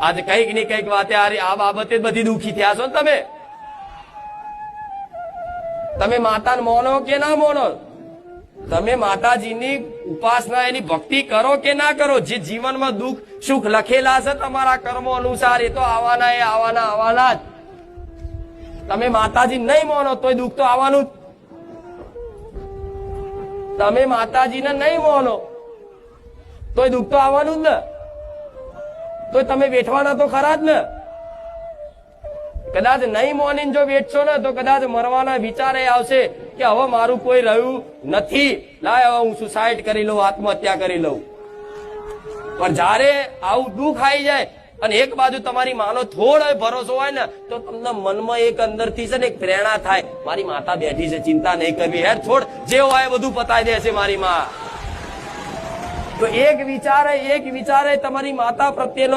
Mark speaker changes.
Speaker 1: આજે કંઈકની કંઈક વાતે આ બાબતે બધી દુખી થયા છો તમે? તમે માતાને મોનો કે ના મોનો? તમે માતાજીની ઉપાસના એની ભક્તિ કરો કે ના કરો? જે જીવનમાં દુઃખ, સુખ લખેલા છે તમારા કર્મો અનુસાર, એ તો આવવાના, એ આવવાના આવવાના જ. તમે માતાજી નહીં મોનો, તોય દુઃખ તો આવવાનું જ. તમે માતાજીને નહીં મોનો, તોય દુઃખ તો આવવાનું જ ને. તોય તમે બેઠવાના તો ખરા જ ને. કદાચ નહીં મોનીને જો વેઠશો ને, તો કદાચ મરવાના વિચારે આવશે કે હવે મારું કોઈ રહ્યું નથી. લાય હવે હું સુસાઇડ કરી લઉં, આત્મહત્યા કરી લઉં. પણ જ્યારે આવું દુઃખ આવી જાય અને એક બાજુ તમારી માનો થોડો ભરોસો હોય ને, તો તમને મનમાં એક અંદરથી છે ને એક પ્રેરણા થાય. મારી માતા બેઠી છે, ચિંતા નહીં કરવી. હેર છોડ, જે હોય બધું પતાવી દેશે મારી માં. તો એક વિચારે એક વિચારે તમારી માતા પ્રત્યેનો